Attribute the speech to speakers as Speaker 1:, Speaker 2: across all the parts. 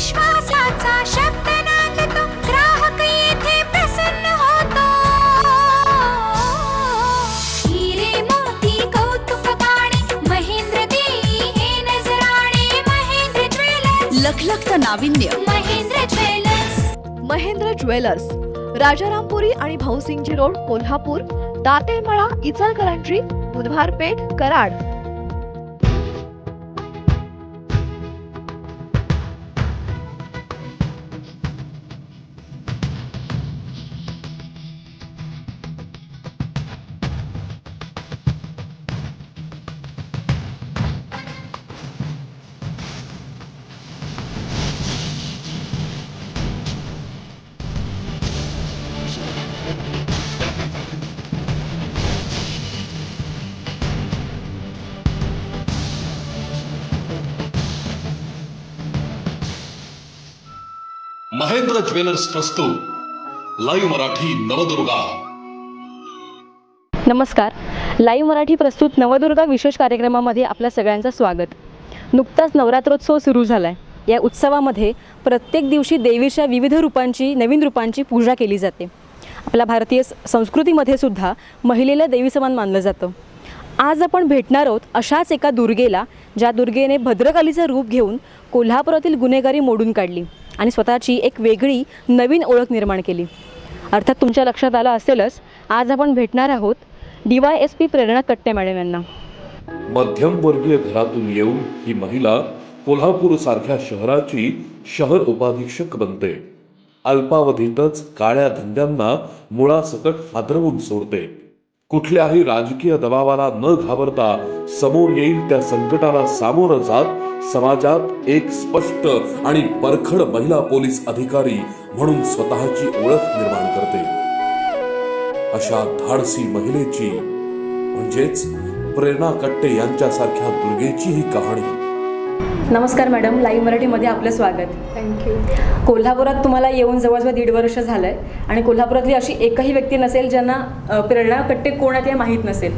Speaker 1: विश्वासाचा शब्द ग्राहक येथे प्रसन्न होतो. हिरे मोती कौतुक गाणे महेंद्र देई हे नजराणे महेंद्र ज्वेलर्स.
Speaker 2: लखलखत नाविन्य.
Speaker 1: महेंद्र ज्वेलर्स.
Speaker 3: महेंद्र ज्वेलर्स. राजारामपुरी आणि भाऊसिंगजी रोड कोल्हापूर. दातेमळा इचलकरंजी बुधवार पेठ कराड.
Speaker 4: महेंद्र ज्वेलर्स प्रस्तुत लाईव्ह मराठी नवदुर्गा.
Speaker 5: नमस्कार. लाईव्ह मराठी प्रस्तुत नवदुर्गा विशेष कार्यक्रमामध्ये आपल्या सगळ्यांचं स्वागत. नुकताच नवरात्रोत्सव सुरू झाला आहे या उत्सवामध्ये प्रत्येक दिवशी देवीच्या विविध रूपांची नवीन रूपांची पूजा केली जाते. आपल्या भारतीय संस्कृतीमध्ये सुद्धा महिलेला देवी समान मानलं जातं. आज आपण भेटणार आहोत अशाच एका दुर्गेला ज्या दुर्गेने भद्रकालीचं रूप घेऊन कोल्हापुरातील गुन्हेगारी मोडून काढली. आणि स्वतःची एक वेगळी नवीन ओळख निर्माण केली. अर्थात तुमच्या लक्षात आलं असेलच आज आपण भेटणार आहोत D Y S P Prerna Katte madam यांना.
Speaker 6: मध्यमवर्गीय घरातून येऊन ही महिला कोल्हापूर सारख्या शहराची शहर उपाधीक्षक बनते. अल्पावधीतच काळ्या धंद्यांना मुळासकट हादरवून सोडते. कुठल्याही राजकीय दबावाला न घाबरता समोर येईल त्या संकटाला सामोरं जात समाजात एक स्पष्ट आणि परखड महिला पोलीस अधिकारी म्हणून स्वतःची ओळख निर्माण करते. अशा धाडसी महिलेची म्हणजेच प्रेरणा कट्टे यांच्यासारख्या दुर्गेची ही कहाणी.
Speaker 5: नमस्कार मॅडम लाईव्ह मराठीमध्ये आपलं स्वागत.
Speaker 7: थँक्यू
Speaker 5: कोल्हापुरात तुम्हाला येऊन जवळजवळ दीड वर्ष झालं आहे आणि कोल्हापुरातली अशी एकही व्यक्ती नसेल ज्यांना प्रेरणा कट्टे कोण आहेत हे माहीत नसेल.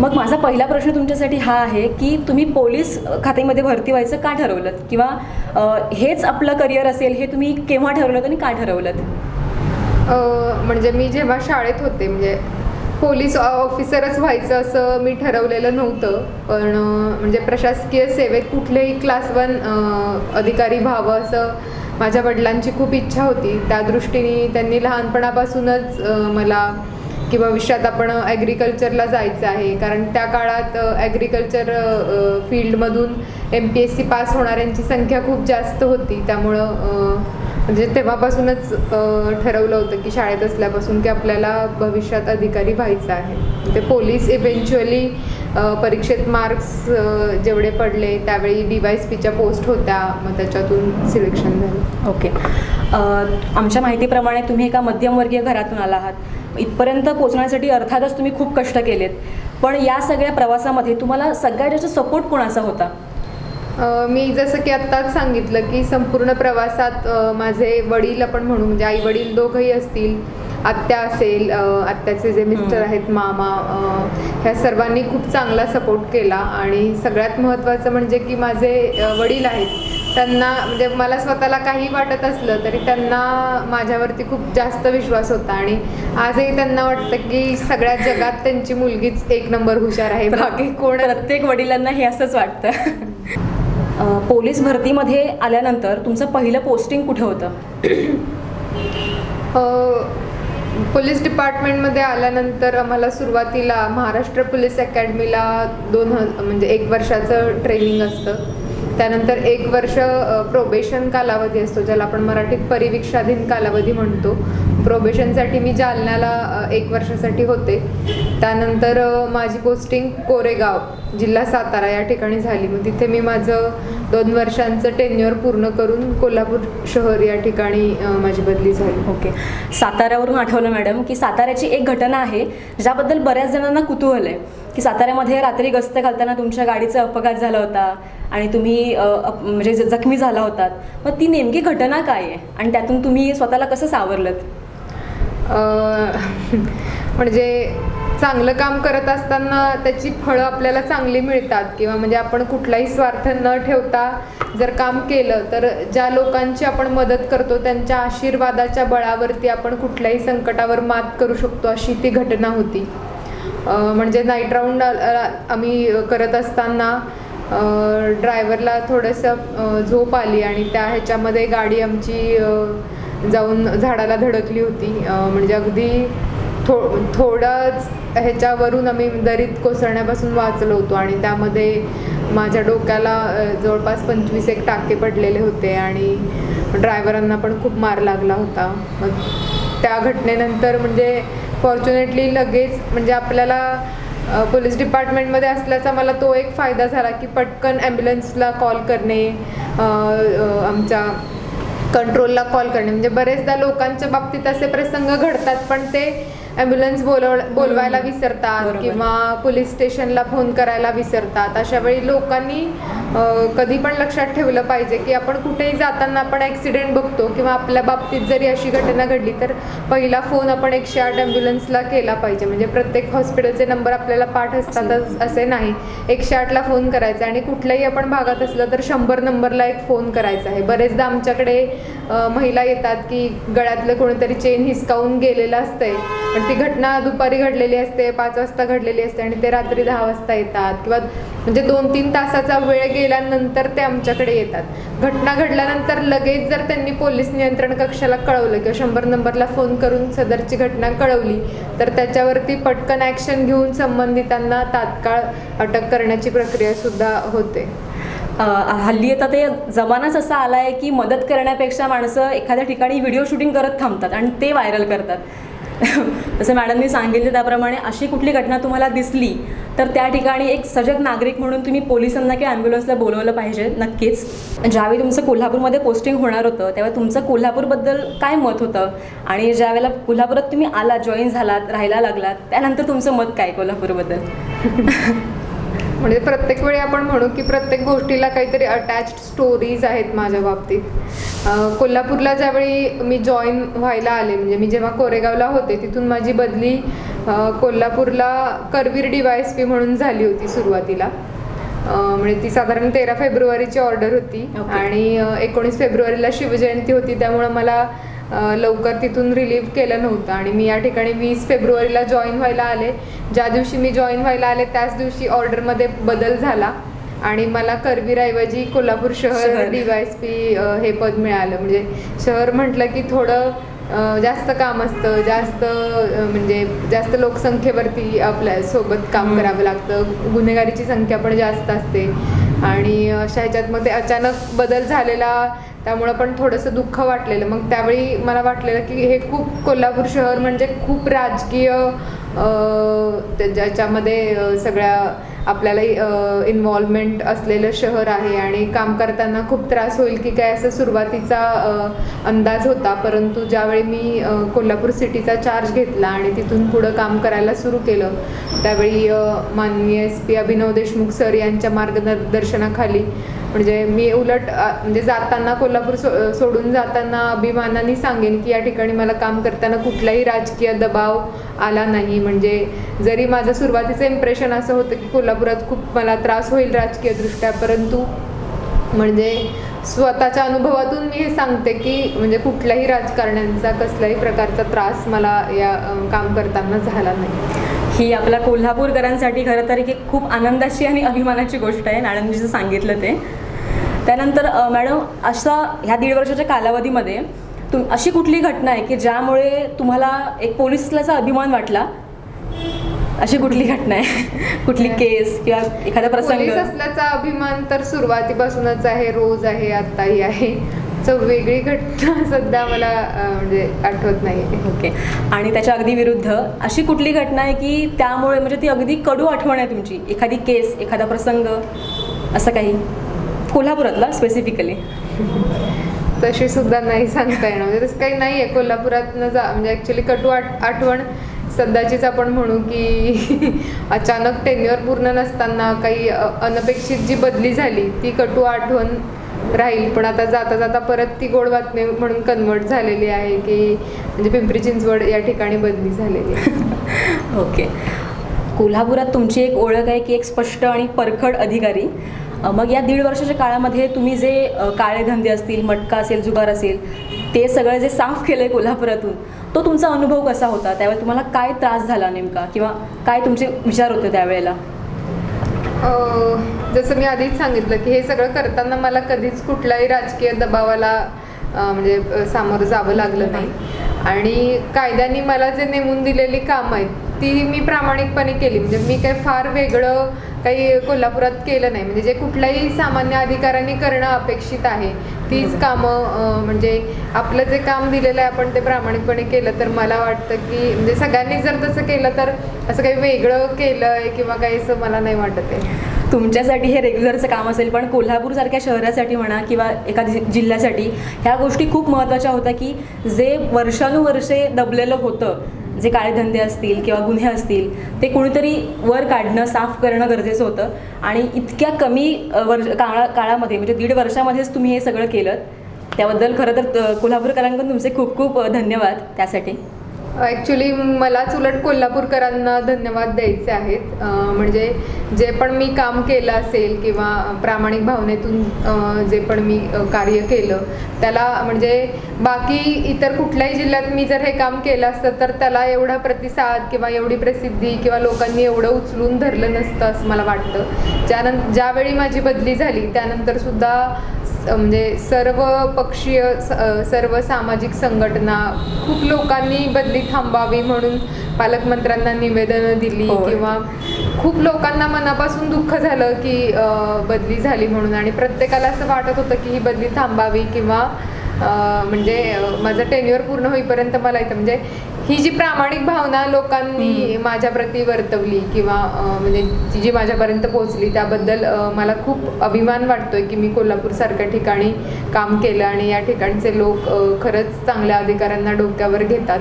Speaker 5: मग माझा पहिला प्रश्न तुमच्यासाठी हा आहे की तुम्ही पोलीस खात्यामध्ये भरती व्हायचं का ठरवलं किंवा हेच आपलं करिअर असेल हे तुम्ही केव्हा ठरवलं आणि का ठरवलं
Speaker 7: म्हणजे मी जेव्हा शाळेत होते म्हणजे पोलीस ऑफिसरच व्हायचं असं मी ठरवलेलं नव्हतं. पण म्हणजे प्रशासकीय सेवेत कुठलेही क्लास वन अधिकारी व्हावं असं माझ्या वडिलांची खूप इच्छा होती. त्या दृष्टीने त्यांनी लहानपणापासूनच मला की भविष्यात आपण ॲग्रिकल्चरला जायचं आहे. कारण त्या काळात agriculture फील्डमधून M P S C pass होणाऱ्यांची संख्या खूप जास्त होती. त्यामुळं म्हणजे तेव्हापासूनच ठरवलं होतं की शाळेत असल्यापासून की आपल्याला भविष्यात अधिकारी व्हायचं आहे. ते पोलीस इव्हेंच्युअली परीक्षेत मार्क्स जेवढे पडले त्यावेळी डी वाय एस पीच्या पोस्ट होत्या. मग त्याच्यातून सिलेक्शन झालं.
Speaker 5: ओके. आमच्या माहितीप्रमाणे तुम्ही एका मध्यमवर्गीय घरातून आला आहात इथपर्यंत पोहोचण्यासाठी अर्थातच तुम्ही खूप कष्ट केलेत. पण या सगळ्या प्रवासामध्ये तुम्हाला सगळ्यात जास्त सपोर्ट कोणाचा होता?
Speaker 7: मी जसं की आत्ताच सांगितलं की संपूर्ण प्रवासात माझे वडील आपण म्हणू म्हणजे आई वडील दोघंही असतील आत्या असेल आत्याचे जे मिस्टर. आहेत मामा ह्या सर्वांनी खूप चांगला सपोर्ट केला. आणि सगळ्यात महत्त्वाचं म्हणजे की माझे वडील आहेत त्यांना म्हणजे मला स्वतःला काही वाटत असलं तरी त्यांना माझ्यावरती खूप जास्त विश्वास होता. आणि आजही त्यांना वाटतं की सगळ्या जगात त्यांची मुलगीच एक नंबर हुशार आहे. बाकी कोण
Speaker 5: प्रत्येक वडिलांना हे असंच वाटतं. पोलीस भरतीमध्ये आल्यानंतर तुमचं पहिलं पोस्टिंग कुठं होतं?
Speaker 7: पोलीस डिपार्टमेंटमध्ये आल्यानंतर आम्हाला सुरुवातीला महाराष्ट्र पोलीस अकॅडमीला दोन ह म्हणजे एक वर्षाचं ट्रेनिंग असतं. त्यानंतर एक वर्ष प्रोबेशन कालावधी असतो ज्याला आपण मराठीत परिवीक्षाधीन कालावधी म्हणतो. प्रोबेशनसाठी मी जालन्याला एक वर्षासाठी होते. त्यानंतर माझी पोस्टिंग कोरेगाव जिल्हा सातारा या ठिकाणी झाली. मग तिथे मी माझं दोन वर्षांचं टेन्युअर पूर्ण करून कोल्हापूर शहर या ठिकाणी माझी बदली झाली.
Speaker 5: ओके. साताऱ्यावरून आठवलं मॅडम की साताऱ्याची एक घटना आहे ज्याबद्दल बऱ्याच जणांना कुतूहल आहे. की साताऱ्यामध्ये रात्री गस्त घालताना तुमच्या गाडीचा अपघात झाला होता आणि तुम्ही अप- म्हणजे ज- जखमी झाला होतात. मग ती नेमकी घटना काय आहे? आणि त्यातून तुम्ही स्वतःला कसं सावरलं
Speaker 7: म्हणजे चांगलं काम करत असताना त्याची फळं आपल्याला चांगली मिळतात किंवा म्हणजे आपण कुठलाही स्वार्थ न ठेवता जर काम केलं तर ज्या लोकांची आपण मदत करतो त्यांच्या आशीर्वादाच्या बळावरती आपण कुठल्याही संकटावर मात करू शकतो अशी ती घटना होती. म्हणजे नाईट राऊंड आम्ही करत असताना ड्रायव्हरला थोडंसं झोप आली आणि त्या ह्याच्यामध्ये गाडी आमची जाऊन झाडाला धडकली होती. म्हणजे अगदी थो थोडंच ह्याच्यावरून आम्ही दरीत कोसळण्यापासून वाचलो होतो आणि त्यामध्ये माझ्या डोक्याला जवळपास पंचवीस एक टाके पडलेले होते आणि ड्रायव्हरांना पण खूप मार लागला होता. मग त्या घटनेनंतर म्हणजे फॉर्च्युनेटली लगेच म्हणजे आपल्याला पोलीस डिपार्टमेंटमध्ये असल्याचा मला तो एक फायदा झाला की पटकन ॲम्ब्युलन्सला कॉल करणे आमच्या कंट्रोलला कॉल करणे. म्हणजे बरेचदा लोकांच्या बाबतीत असे प्रसंग घडतात पण ते ॲम्ब्युलन्स बोलव बोलवायला विसरतात. किंवा पोलीस स्टेशनला फोन करायला विसरतात. अशा वेळी लोकांनी कधी पण लक्षात ठेवलं पाहिजे की आपण कुठेही जाताना आपण ॲक्सिडेंट बघतो किंवा आपल्या बाबतीत जरी अशी घटना घडली तर पहिला फोन आपण एकशे आठ ॲम्ब्युलन्सला केला पाहिजे. म्हणजे प्रत्येक हॉस्पिटलचे नंबर आपल्याला पाठ असतातच असे नाही. एकशे आठला फोन करायचा आणि कुठल्याही आपण भागात असलं तर शंभर नंबरला एक फोन करायचा आहे. बरेचदा आमच्याकडे महिला येतात की गळ्यातलं कोणीतरी चेन हिसकावून गेलेलं असतंय. ती घटना दुपारी घडलेली असते पाच वाजता घडलेली असते आणि ते रात्री दहा वाजता येतात किंवा म्हणजे दोन तीन तासाचा वेळ गेल्यानंतर ते आमच्याकडे येतात. घटना घडल्यानंतर लगेच जर त्यांनी पोलीस नियंत्रण कक्षाला कळवलं किंवा शंभर नंबरला फोन करून सदरची घटना कळवली तर त्याच्यावरती पटकन ॲक्शन घेऊन संबंधितांना तात्काळ अटक करण्याची प्रक्रियासुद्धा होते.
Speaker 5: हल्ली आता ते जमानाच असा आला आहे की मदत करण्यापेक्षा माणसं एखाद्या ठिकाणी व्हिडिओ शूटिंग करत थांबतात आणि ते व्हायरल करतात. जसं मॅडमनी सांगितलं त्याप्रमाणे अशी कुठली घटना तुम्हाला दिसली तर त्या ठिकाणी एक सजग नागरिक म्हणून तुम्ही पोलिसांना किंवा ॲम्ब्युलन्सला बोलवलं पाहिजे नक्कीच. ज्यावेळी तुमचं कोल्हापूरमध्ये पोस्टिंग होणार होतं तेव्हा तुमचं कोल्हापूरबद्दल काय मत होतं? आणि ज्यावेळेला कोल्हापुरात तुम्ही आलात जॉईन झालात राहायला लागलात त्यानंतर तुमचं मत काय कोल्हापूरबद्दल?
Speaker 7: म्हणजे प्रत्येक वेळी आपण म्हणू की प्रत्येक गोष्टीला काहीतरी अटॅच्ड स्टोरीज आहेत माझ्या बाबतीत. कोल्हापूरला ज्यावेळी मी जॉईन व्हायला आले म्हणजे मी जेव्हा कोरेगावला होते तिथून माझी बदली कोल्हापूरला Karveer D Y S P म्हणून झाली होती सुरुवातीला. म्हणजे ती साधारण तेरा फेब्रुवारीची ऑर्डर होती.
Speaker 5: Okay.
Speaker 7: आणि एकोणीस फेब्रुवारीला शिवजयंती होती त्यामुळं मला लवकर तिथून रिलीव्ह केलं नव्हतं. आणि मी या ठिकाणी वीस फेब्रुवारीला जॉईन व्हायला आले. ज्या दिवशी मी जॉईन व्हायला आले त्याच दिवशी ऑर्डरमध्ये बदल झाला. आणि मला करवीरऐवजी कोल्हापूर शहर. डी वाय एस पी हे पद मिळालं. म्हणजे शहर म्हटलं की थोडं जास्त काम असतं. जास्त म्हणजे जास्त लोकसंख्येवरती आपल्यासोबत काम करावं लागतं. गुन्हेगारीची संख्या पण जास्त असते. आणि अशा ह्याच्यात मग ते अचानक बदल झालेला त्यामुळं पण थोडंसं दुःख वाटलेलं. मग त्यावेळी मला वाटलेलं की हे खूप कोल्हापूर शहर म्हणजे खूप राजकीय ज्याच्यामध्ये सगळ्या आपल्याला इन्व्हॉल्वमेंट असलेलं शहर आहे आणि काम करताना खूप त्रास होईल की काय असं सुरुवातीचा अंदाज होता. परंतु ज्यावेळी मी कोल्हापूर सिटीचा चार्ज घेतला आणि तिथून पुढं काम करायला सुरू केलं त्यावेळी माननीय S P Abhinav Deshmukh sir यांच्या मार्गदर्शनाखाली म्हणजे मी उलट म्हणजे जाताना कोल्हापूर सो सोडून जाताना अभिमानाने सांगेन की या ठिकाणी मला काम करताना कुठलाही राजकीय दबाव आला नाही. म्हणजे जरी माझं सुरुवातीचं इम्प्रेशन असं होतं की कोल्हापुरात खूप मला त्रास होईल राजकीयदृष्ट्या परंतु म्हणजे स्वतःच्या अनुभवातून मी हे सांगते की म्हणजे कुठल्याही राजकारण्यांचा कसल्याही प्रकारचा त्रास मला या काम करताना झाला नाही.
Speaker 5: ही आपल्या कोल्हापूरकरांसाठी खरं तर एक खूप आनंदाची आणि अभिमानाची गोष्ट आहे. मॅडमनी सांगितलं ते. त्यानंतर मॅडम असा ह्या दीड वर्षाच्या कालावधीमध्ये तुम अशी कुठली घटना आहे की ज्यामुळे तुम्हाला एक पोलीस असल्याचा अभिमान वाटला? अशी कुठली घटना आहे? कुठली केस किंवा एखादा प्रसंग?
Speaker 7: पोलीस असल्याचा अभिमान तर सुरुवातीपासूनच आहे रोज आहे आत्ताही आहे. सो वेगळी घटना सध्या मला म्हणजे आठवत नाही
Speaker 5: ओके. आणि त्याच्या अगदी विरुद्ध अशी कुठली घटना आहे की त्यामुळे म्हणजे ती अगदी कडू आठवण आहे तुमची? एखादी केस एखादा प्रसंग असं काही? कोल्हापुरातला स्पेसिफिकली
Speaker 7: तशी सुद्धा नाही सांगता येणार. म्हणजे तसं काही नाही आहे कोल्हापुरातनं जा म्हणजे ॲक्च्युली कटू आठ आठवण सध्याचीच आपण म्हणू की अचानक टेन्युअर पूर्ण नसताना काही अनपेक्षित जी बदली झाली ती कटू आठवण राहील. पण आता जाता जाता परत ती गोड बातमी म्हणून कन्वर्ट झालेली आहे की म्हणजे पिंपरी चिंचवड या ठिकाणी बदली झालेली आहे.
Speaker 5: ओके कोल्हापुरात तुमची एक ओळख आहे की एक स्पष्ट आणि परखड अधिकारी. मग या दीड वर्षाच्या काळामध्ये तुम्ही जे काळे धंदे असतील मटका असेल जुगार असेल ते सगळं जे साफ केलं आहे कोल्हापुरातून तो तुमचा अनुभव कसा होता? त्यावेळी तुम्हाला काय त्रास झाला नेमका? किंवा काय तुमचे विचार होते त्यावेळेला?
Speaker 7: जसं मी आधीच सांगितलं की हे सगळं करताना मला कधीच कुठल्याही राजकीय दबावाला म्हणजे सामोरं जावं लागलं नाही. आणि कायद्याने मला जे नेमून दिलेली कामं आहेत ती मी प्रामाणिकपणे केली. म्हणजे मी काही फार वेगळं काही कोल्हापुरात केलं नाही. म्हणजे जे कुठल्याही सामान्य अधिकाऱ्यांनी करणं अपेक्षित आहे तीच कामं म्हणजे आपलं जे काम दिलेलं आहे आपण ते प्रामाणिकपणे केलं तर मला वाटतं की म्हणजे सगळ्यांनी जर तसं केलं तर असं काही वेगळं केलं आहे किंवा काही असं मला नाही वाटत आहे.
Speaker 5: तुमच्यासाठी हे रेग्युलरचं काम असेल पण कोल्हापूरसारख्या शहरासाठी म्हणा किंवा एका जि जिल्ह्यासाठी ह्या गोष्टी खूप महत्त्वाच्या होत्या की जे वर्षानुवर्षे दबलेलं होतं जे काळे धंदे असतील किंवा गुन्हे असतील ते कुणीतरी वर काढणं साफ करणं गरजेचं होतं. आणि इतक्या कमी वर्ष काळा काळामध्ये म्हणजे दीड वर्षामध्येच तुम्ही हे सगळं केलं त्याबद्दल खरं तर कोल्हापूरकरांकडून तुमचे खूप खूप धन्यवाद. त्यासाठी.
Speaker 7: ॲक्च्युली मलाच उलट कोल्हापूरकरांना धन्यवाद द्यायचे आहेत. म्हणजे जे पण मी काम केलं असेल किंवा प्रामाणिक भावनेतून जे पण मी कार्य केलं त्याला म्हणजे बाकी इतर कुठल्याही जिल्ह्यात मी जर हे काम केलं असतं तर त्याला एवढा प्रतिसाद किंवा एवढी प्रसिद्धी किंवा लोकांनी एवढं उचलून धरलं नसतं असं मला वाटतं. ज्यानं ज्यावेळी माझी बदली झाली त्यानंतरसुद्धा म्हणजे सर्व पक्षीय सर्व सामाजिक संघटना खूप लोकांनी बदली थांबावी म्हणून पालकमंत्र्यांना निवेदनं दिली. किंवा खूप लोकांना मनापासून दुःख झालं की बदली झाली म्हणून आणि प्रत्येकाला असं वाटत होतं की ही बदली थांबावी किंवा म्हणजे माझं टेन्युअर पूर्ण होईपर्यंत मला इथं म्हणजे ही जी प्रामाणिक भावना लोकांनी माझ्याप्रती वर्तवली किंवा म्हणजे ती जी माझ्यापर्यंत पोहोचली त्याबद्दल मला खूप अभिमान वाटतोय की मी कोल्हापूरसारख्या ठिकाणी काम केलं आणि या ठिकाणचे लोक खरंच चांगल्या अधिकाऱ्यांना डोक्यावर घेतात.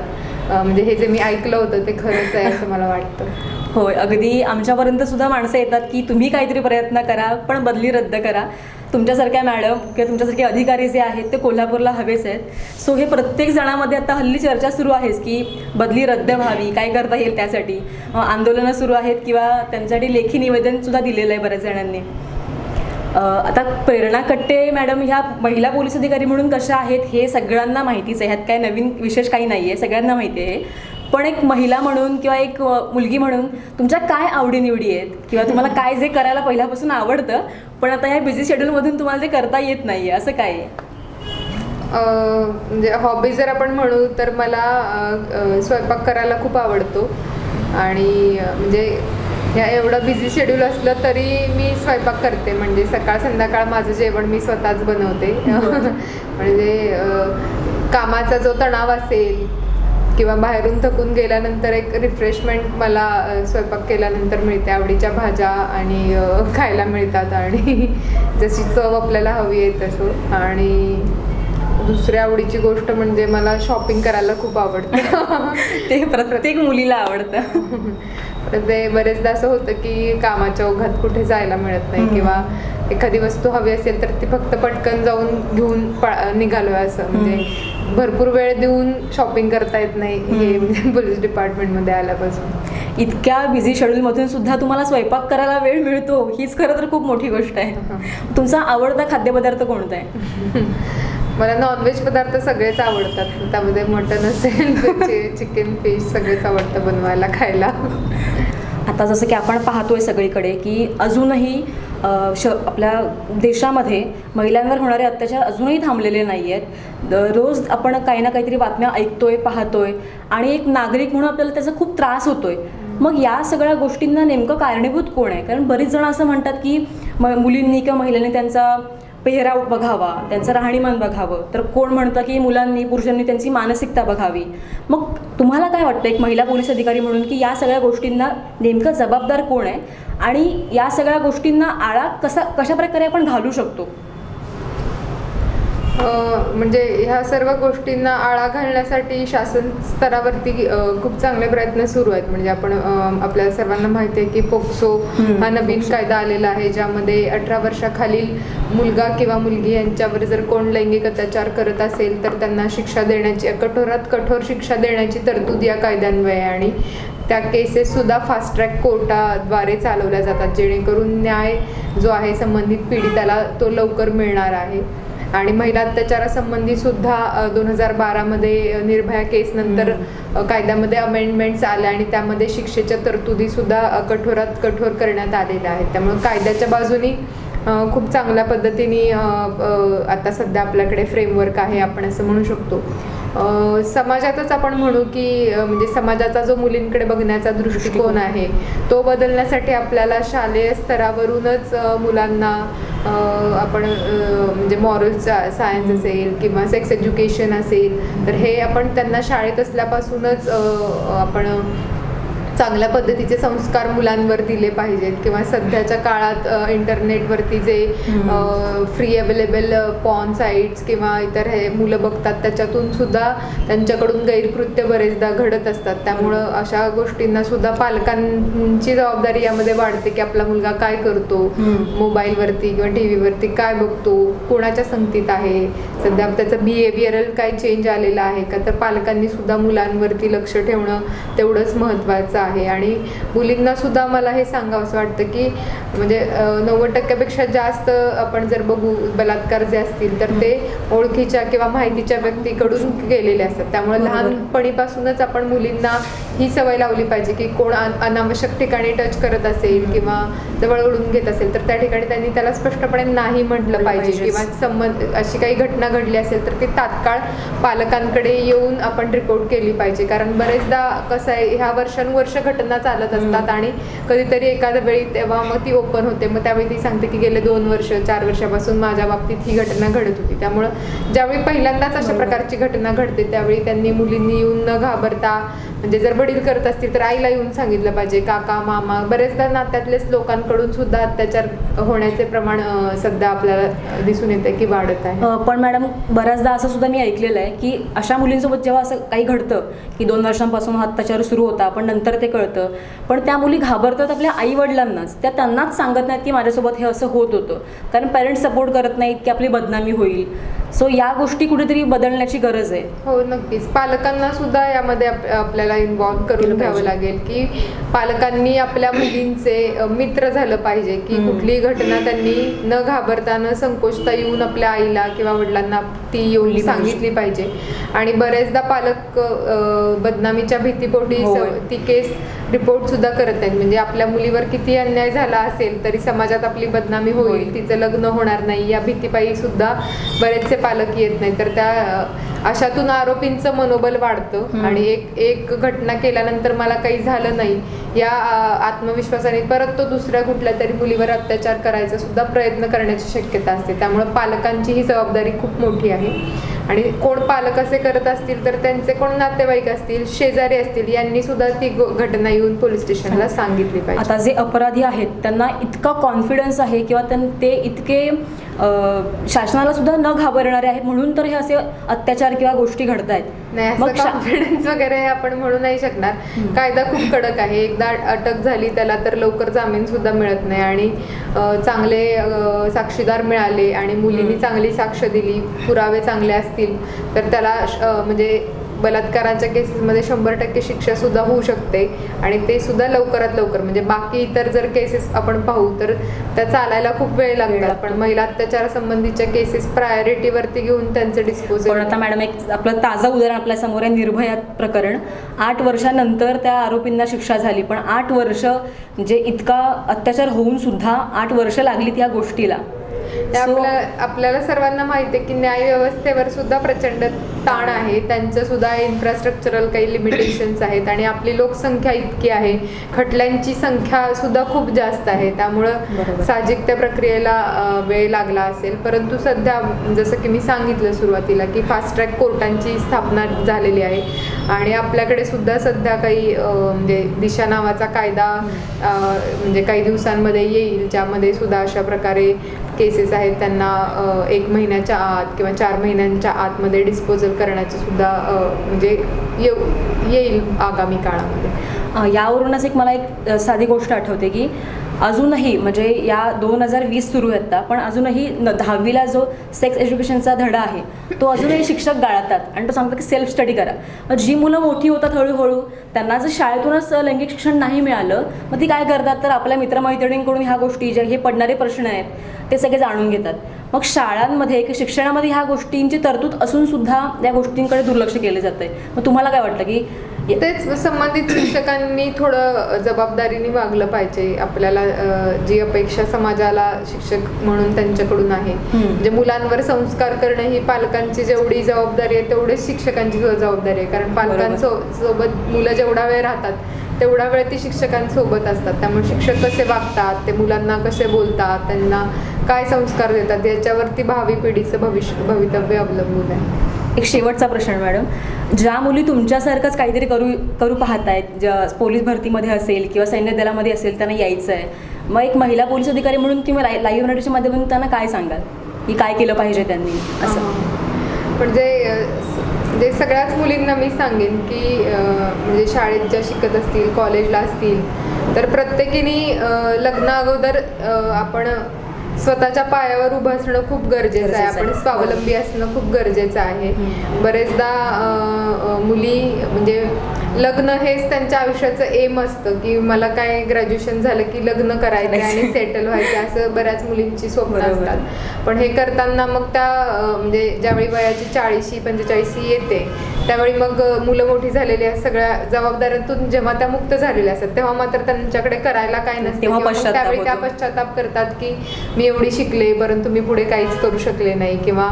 Speaker 7: म्हणजे हे जे मी ऐकलं होतं ते खरंच आहे असं मला वाटतं.
Speaker 5: होय अगदी आमच्यापर्यंत सुद्धा माणसं येतात की तुम्ही काहीतरी प्रयत्न करा पण बदली रद्द करा. तुमच्यासारख्या मॅडम किंवा तुमच्यासारखे अधिकारी जे आहेत ते कोल्हापूरला हवेच आहेत. सो हे प्रत्येक जणामध्ये आता हल्ली चर्चा सुरू आहेच की बदली रद्द व्हावी काय करता येईल त्यासाठी? आंदोलनं सुरू आहेत किंवा त्यांच्यासाठी लेखी निवेदनसुद्धा दिलेलं आहे बऱ्याच जणांनी. आता प्रेरणा कट्टे मॅडम ह्या महिला पोलीस अधिकारी म्हणून कशा आहेत हे सगळ्यांना माहितीच आहे. ह्यात काय नवीन विशेष काही नाही आहे सगळ्यांना माहिती आहे. पण एक महिला म्हणून किंवा एक मुलगी म्हणून तुमच्या काय आवडीनिवडी आहेत? किंवा तुम्हाला काय जे करायला पहिल्यापासून आवडतं पण आता ह्या बिझी शेड्यूलमधून तुम्हाला ते करता येत नाही आहे असं काय आहे?
Speaker 7: म्हणजे हॉबी जर आपण म्हणू तर मला स्वयंपाक करायला खूप आवडतो. आणि म्हणजे या एवढं बिझी शेड्यूल असलं तरी मी स्वयंपाक करते. म्हणजे सकाळ संध्याकाळ माझं जेवण मी स्वतःच बनवते. म्हणजे कामाचा जो तणाव असेल किंवा बाहेरून थकून गेल्यानंतर एक रिफ्रेशमेंट मला स्वयंपाक केल्यानंतर मिळते. आवडीच्या भाज्या आणि खायला मिळतात आणि जशी चव आपल्याला हवी आहे तसं. आणि दुसऱ्या आवडीची गोष्ट म्हणजे मला शॉपिंग करायला खूप आवडतं.
Speaker 5: ते प्रत्येक मुलीला आवडतं.
Speaker 7: तर ते बरेचदा असं होतं की कामाच्या ओघात कुठे जायला मिळत नाही किंवा एखादी वस्तू हवी असेल तर ती फक्त पटकन जाऊन घेऊन निघालोय असं. म्हणजे भरपूर वेळ देऊन शॉपिंग करता येत नाही हे पोलीस डिपार्टमेंटमध्ये आल्यापासून.
Speaker 5: इतक्या बिझी शेड्यूलमधून सुद्धा तुम्हाला स्वयंपाक करायला वेळ मिळतो हीच खरं तर खूप मोठी गोष्ट आहे. तुमचा आवडता खाद्यपदार्थ कोणता आहे?
Speaker 7: मला नॉनव्हेज पदार्थ सगळेच आवडतात. त्यामध्ये मटन असेल चिकन फिश सगळेच आवडतं बनवायला खायला.
Speaker 5: आता जसं की आपण पाहतोय सगळीकडे की अजूनही श आपल्या देशामध्ये महिलांवर होणारे अत्याचार अजूनही थांबलेले नाही आहेत द- रोज आपण काही ना काहीतरी बातम्या ऐकतोय पाहतोय आणि एक नागरिक म्हणून आपल्याला त्याचा खूप त्रास होतोय. मग या सगळ्या गोष्टींना नेमकं कारणीभूत कोण आहे? कारण बरीच जण असं म्हणतात की म मुलींनी किंवा महिलांनी त्यांचा पेहराव बघावा त्यांचं राहणीमान बघावं. तर कोण म्हणतं की मुलांनी पुरुषांनी त्यांची मानसिकता बघावी? मग तुम्हाला काय वाटतं? एक महिला पोलीस अधिकारी म्हणून की या सगळ्या गोष्टींना नेमकं जबाबदार कोण आहे? आणि या सगळ्या गोष्टींना आळा कसा कशा प्रकारे आपण घालू शकतो?
Speaker 7: म्हणजे ह्या सर्व गोष्टींना आळा घालण्यासाठी शासन स्तरावरती खूप चांगले प्रयत्न सुरू आहेत. म्हणजे आपण अं, आपल्याला सर्वांना माहिती आहे की पोक्सो हा नवीन कायदा आलेला आहे ज्यामध्ये अठरा वर्षाखालील मुलगा किंवा मुलगी यांच्यावर जर कोण लैंगिक अत्याचार करत असेल तर त्यांना शिक्षा देण्याची कठोरात कठोर शिक्षा देण्याची तरतूद या कायद्यान्वये आणि त्या केसेससुद्धा फास्ट ट्रॅक कोर्टाद्वारे चालवल्या जातात जेणेकरून न्याय जो आहे संबंधित पीडिताला तो लवकर मिळणार आहे. आणि महिला अत्याचारासंबंधी सुद्धा दोन हजार बारामध्ये निर्भया केस नंतर अ, कायद्यामध्ये अमेंडमेंट्स आल्या आणि त्यामध्ये शिक्षेच्या तरतुदी सुद्धा कठोरात कठोर करण्यात आलेल्या आहेत. त्यामुळे कायद्याच्या बाजूनी खूप चांगल्या पद्धतीने आता सध्या आपल्याकडे फ्रेमवर्क आहे आपण असं म्हणू शकतो. समाजातच आपण म्हणू की म्हणजे समाजाचा जो मुलींकडे बघण्याचा दृष्टिकोन आहे तो बदलण्यासाठी आपल्याला शालेय स्तरावरूनच मुलांना आपण म्हणजे मॉरल सायन्स असेल किंवा सेक्स एज्युकेशन असेल तर हे आपण त्यांना शाळेत असल्यापासूनच आपण चांगल्या पद्धतीचे संस्कार मुलांवर दिले पाहिजेत किंवा सध्याच्या काळात इंटरनेटवरती जे फ्री अवेलेबल पॉन साईट्स किंवा इतर हे मुलं बघतात त्याच्यातून सुद्धा त्यांच्याकडून गैरकृत्य बरेचदा घडत असतात. त्यामुळं अशा गोष्टींना सुद्धा पालकांची जबाबदारी यामध्ये वाढते की आपला मुलगा काय करतो? मोबाईलवरती किंवा टी व्हीवरती काय बघतो? कोणाच्या संगतीत आहे? सध्या त्याचं बिहेवियरल काय चेंज आलेला आहे का? तर पालकांनी सुद्धा मुलांवरती लक्ष ठेवणं तेवढंच महत्त्वाचं आहे. आहे. आणि मुलींना सुद्धा मला हे सांगावं असं वाटतं की म्हणजे नव्वद टक्क्यापेक्षा जास्त आपण जर बघू बलात्कार जे असतील तर ते ओळखीच्या किंवा माहितीच्या व्यक्तीकडून केलेले असतात. त्यामुळे लहानपणीपासूनच आपण मुलींना ही सवय लावली पाहिजे की कोण अन- अनावश्यक ठिकाणी टच करत असेल किंवा जवळ घेत असेल तर त्या ठिकाणी त्यांनी त्याला स्पष्टपणे नाही म्हटलं पाहिजे. किंवा संबंध अशी काही घटना घडली असेल तर ती तात्काळ पालकांकडे येऊन आपण रिपोर्ट केली पाहिजे. कारण बरेचदा कसं आहे ह्या वर्षानुवर्ष घटना चालत असतात आणि कधीतरी एखाद्या वेळी तेव्हा मग ती ओपन होते. मग त्यावेळी ती सांगते की गेले दोन वर्ष चार वर्षापासून माझ्या बाबतीत ही घटना घडत होती. त्यामुळं ज्यावेळी पहिल्यांदाच अशा प्रकारची घटना घडते त्यावेळी त्यांनी मुलींनी येऊन न घाबरता म्हणजे जर वडील करत असतील तर आईला येऊन सांगितलं पाहिजे काका मामा बरेचदा नात्यातलेच लोकांकडून सुद्धा अत्याचार होण्याचे प्रमाण सध्या आपल्याला दिसून येतं की वाढत आहे.
Speaker 5: पण मॅडम बऱ्याचदा असं सुद्धा मी ऐकलेलं आहे की अशा मुलींसोबत जेव्हा असं काही घडतं की दोन वर्षांपासून हा अत्याचार सुरू होता पण नंतर ते कळतं. पण त्या मुली घाबरतात आपल्या आई वडिलांनाच त्या त्यांनाच सांगत नाहीत की माझ्यासोबत हे असं होत होतं. कारण पेरेंट्स सपोर्ट करत नाहीत की आपली बदनामी होईल. सो या गोष्टी कुठेतरी बदलण्याची गरज आहे.
Speaker 7: हो नक्कीच. पालकांना सुद्धा यामध्ये आप- आपल्याला इन्व्हॉल्व करून घ्यावं. लागेल की पालकांनी आपल्या मुलींचे मित्र झालं पाहिजे की. कुठलीही घटना त्यांनी न घाबरता न संकोचता येऊन आपल्या आईला किंवा वडिलांना ती येऊन. सांगितली पाहिजे आणि बरेचदा पालक बदनामीच्या भीतीपोटी ती केस रिपोर्ट सुद्धा करत आहेत. म्हणजे आपल्या मुलीवर किती अन्याय झाला असेल तरी समाजात आपली बदनामी होईल. तिचं लग्न होणार नाही या भीतीपायी सुद्धा बरेचसे पालक येत नाही तर त्या अशातून आरोपींचं मनोबल वाढतं. आणि एक एक घटना केल्यानंतर मला काही झालं नाही. या आत्मविश्वासाने परत तो दुसऱ्या कुठल्या तरी मुलीवर अत्याचार करायचा सुद्धा प्रयत्न करण्याची शक्यता असते. त्यामुळे पालकांची ही जबाबदारी खूप मोठी आहे. आणि कोण पालक असे करत असतील तर त्यांचे कोण नातेवाईक असतील शेजारी असतील यांनी सुद्धा ती घटना येऊन पोलीस स्टेशनला सांगितली पाहिजे.
Speaker 5: आता जे अपराधी आहेत त्यांना इतका कॉन्फिडन्स आहे किंवा त्यां ते इतके शासनाला सुद्धा न घाबरणारे आहेत. म्हणून तर हे असे अत्याचार किंवा गोष्टी घडत आहेत मग
Speaker 7: कॉन्फिडन्स वगैरे आपण म्हणू नाही शकणार. कायदा खूप कडक आहे. एकदा अटक झाली त्याला तर लवकर जामीन सुद्धा मिळत नाही. आणि चांगले साक्षीदार मिळाले आणि मुलींनी चांगली साक्ष दिली पुरावे चांगले असतील तर त्याला म्हणजे बलात्काराच्या केसेसमध्ये शंभर टक्के शिक्षा सुद्धा होऊ शकते आणि ते सुद्धा लवकरात लवकर. म्हणजे बाकी इतर जर केसेस आपण पाहू तर त्या चालायला खूप वेळ लागतात पण महिला अत्याचारासंबंधीच्या केसेस प्रायोरिटीवरती घेऊन त्यांचं डिस्पोज
Speaker 5: पण आता मॅडम एक आपलं ताजं उदाहरण आपल्यासमोर आहे निर्भया प्रकरण. आठ वर्षानंतर त्या आरोपींना शिक्षा झाली पण आठ वर्ष म्हणजे इतका अत्याचार होऊन सुद्धा आठ वर्ष लागलीत या गोष्टीला.
Speaker 7: आपल्याला सर्वांना माहिती आहे की न्याय व्यवस्थेवर सुद्धा प्रचंड ताण आहे त्यांचं सुद्धा इन्फ्रास्ट्रक्चरल काही लिमिटेशन्स आहेत आणि आपली लोकसंख्या इतकी आहे. खटल्यांची संख्या सुद्धा खूप जास्त आहे. त्यामुळं. साहजिक त्या प्रक्रियेला वेळ लागला असेल. परंतु सध्या जसं की मी सांगितलं सुरुवातीला की फास्ट ट्रॅक कोर्टांची स्थापना झालेली आहे. आणि आपल्याकडे सुद्धा सध्या काही म्हणजे दिशा नावाचा कायदा म्हणजे काही दिवसांमध्ये येईल ज्यामध्ये सुद्धा अशा प्रकारे केसेस आहेत. त्यांना एक महिन्याच्या आत किंवा चार महिन्यांच्या आतमध्ये डिस्पोजल करण्याची सुद्धा म्हणजे येऊ येईल आगामी काळामध्ये.
Speaker 5: यावरूनच एक मला एक साधी गोष्ट आठवते की अजूनही म्हणजे या दोन हजार वीस सुरू आहेत आता, पण अजूनही दहावीला जो सेक्स एज्युकेशनचा धडा आहे तो अजूनही शिक्षक गाळतात. आणि तो सांगतो की सेल्फ स्टडी करा. मग जी मुलं मोठी होतात हळूहळू त्यांना जर शाळेतूनच लैंगिक शिक्षण नाही मिळालं मग ती काय करतात? तर आपल्या मित्रमैत्रिणींकडून ह्या गोष्टी जे हे पडणारे प्रश्न आहेत ते सगळे जाणून घेतात. मग शाळांमध्ये की शिक्षणामध्ये ह्या गोष्टींची तरतूद असून सुद्धा या गोष्टींकडे दुर्लक्ष केलं जातं मग तुम्हाला काय वाटतं की
Speaker 7: तेच संबंधित शिक्षकांनी थोडं जबाबदारीने वागलं पाहिजे. आपल्याला जी अपेक्षा समाजाला शिक्षक म्हणून त्यांच्याकडून आहे. म्हणजे मुलांवर संस्कार करणं ही पालकांची जेवढी जबाबदारी आहे तेवढीच शिक्षकांची जबाबदारी आहे. कारण पालकांसोबत मुलं जेवढा वेळ राहतात तेवढा वेळ ती शिक्षकांसोबत असतात. त्यामुळे शिक्षक कसे वागतात ते मुलांना कसे बोलतात त्यांना काय संस्कार देतात याच्यावरती भावी पिढीचं भविष्य भवितव्य अवलंबून आहे.
Speaker 5: एक शेवटचा प्रश्न मॅडम. ज्या मुली तुमच्यासारखंच काहीतरी करू करू पाहत आहेत ज्या पोलीस भरतीमध्ये असेल किंवा सैन्य दलामध्ये असेल त्यांना यायचं आहे. मग एक महिला पोलीस अधिकारी म्हणून तुम्ही लाई लाईव्ह मराठीच्या माध्यमातून त्यांना काय सांगाल? की काय केलं पाहिजे त्यांनी? असं.
Speaker 7: म्हणजे म्हणजे सगळ्याच मुलींना मी सांगेन की म्हणजे शाळेत ज्या शिकत असतील कॉलेजला असतील तर प्रत्येकीने अं, लग्ना अगोदर आपण स्वतःच्या पायावर उभं असणं खूप गरजेचं आहे. आपण स्वावलंबी असणं खूप गरजेचं आहे. बरेचदा मुली म्हणजे लग्न हेच त्यांच्या आयुष्याचं एम असतं की मला काय ग्रॅज्युएशन झालं की लग्न करायचं आणि सेटल व्हायचं असं बऱ्याच मुलींची स्वप्न. असतात. पण हे करताना मग त्या म्हणजे ज्यावेळी वयाची चाळीशी पंचेचाळीसी येते त्यावेळी मग मुलं मोठी झालेली आहे सगळ्या जबाबदाऱ्यातून जेव्हा त्या मुक्त झालेल्या असतात तेव्हा मात्र त्यांच्याकडे करायला काय नसते त्यावेळी त्या. पश्चाताप करतात की मी एवढी शिकले परंतु मी पुढे काहीच करू शकले नाही किंवा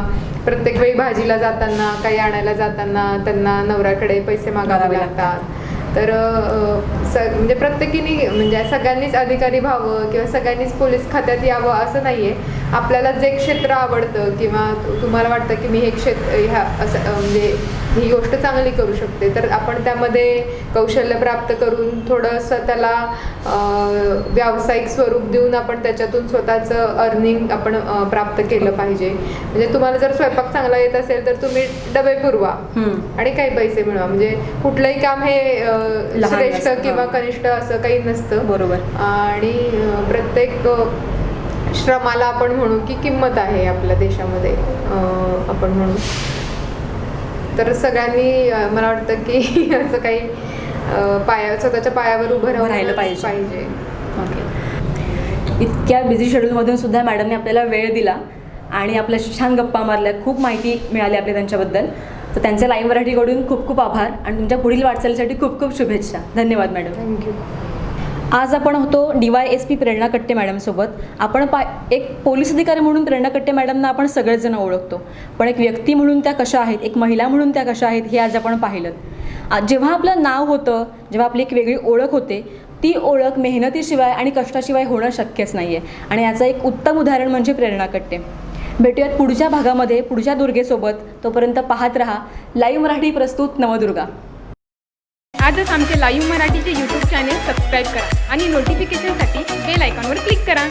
Speaker 7: प्रत्येक वेळी भाजीला जाताना काही आणायला जाताना त्यांना नवऱ्याकडे पैसे मागावे लागतात तर स म्हणजे प्रत्येकीने म्हणजे सगळ्यांनीच अधिकारी व्हावं किंवा सगळ्यांनीच पोलीस खात्यात यावं असं नाहीये. आपल्याला जे क्षेत्र आवडतं किंवा तुम्हाला वाटतं की मी हे क्षेत्र ह्या असं म्हणजे ही गोष्ट चांगली करू शकते तर आपण त्यामध्ये कौशल्य प्राप्त करून थोडं स्वतःला अं, व्यावसायिक स्वरूप देऊन आपण त्याच्यातून स्वतःचं अर्निंग आपण प्राप्त केलं पाहिजे. म्हणजे तुम्हाला जर स्वयंपाक चांगला येत असेल तर तुम्ही डबे पुरवा. आणि काही पैसे मिळवा. म्हणजे कुठलंही काम हे श्रेष्ठ. किंवा कनिष्ठ असं काही नसतं.
Speaker 5: बरोबर.
Speaker 7: आणि प्रत्येक श्रमाला आपण म्हणू की किंमत आहे आपल्या देशामध्ये आपण म्हणू. तर सगळ्यांनी मला वाटतं की असं काही पाया स्वतःच्या पायावर उभं राहून
Speaker 5: राहिलं पाहिजे.
Speaker 7: पाहिजे.
Speaker 5: ओके. इतक्या बिझी शेड्यूलमधून सुद्धा मॅडमने आपल्याला वेळ दिला. आणि आपल्याशी छान गप्पा मारल्या खूप माहिती मिळाली आपली त्यांच्याबद्दल. तर त्यांच्या लाईव्ह मराठीकडून खूप खूप आभार आणि तुमच्या पुढील वाटचालीसाठी खूप खूप शुभेच्छा. धन्यवाद मॅडम
Speaker 7: थँक्यू
Speaker 5: आज आपण होतो D Y S P Prerna Katte मॅडमसोबत आपण पा एक पोलीस अधिकारी म्हणून प्रेरणा कट्टे मॅडमना आपण सगळेच जण ओळखतो. पण एक व्यक्ती म्हणून त्या कशा आहेत एक महिला म्हणून त्या कशा आहेत हे आज आपण पाहिलं. जेव्हा आपलं नाव होतं जेव्हा आपली एक वेगळी ओळख होते ती ओळख मेहनतीशिवाय आणि कष्टाशिवाय होणं शक्यच नाही आहे आणि याचं एक उत्तम उदाहरण म्हणजे प्रेरणा कट्टे. भेटूयात पुढच्या भागामध्ये पुढच्या दुर्गेसोबत. तोपर्यंत पाहत रहा. लाईव्ह मराठी प्रस्तुत नवदुर्गा.
Speaker 2: आजच आमचे लाईव्ह मराठीचे यूट्यूब चॅनेल सबस्क्राईब करा आणि नोटिफिकेशनसाठी बेल आयकॉनवर क्लिक करा.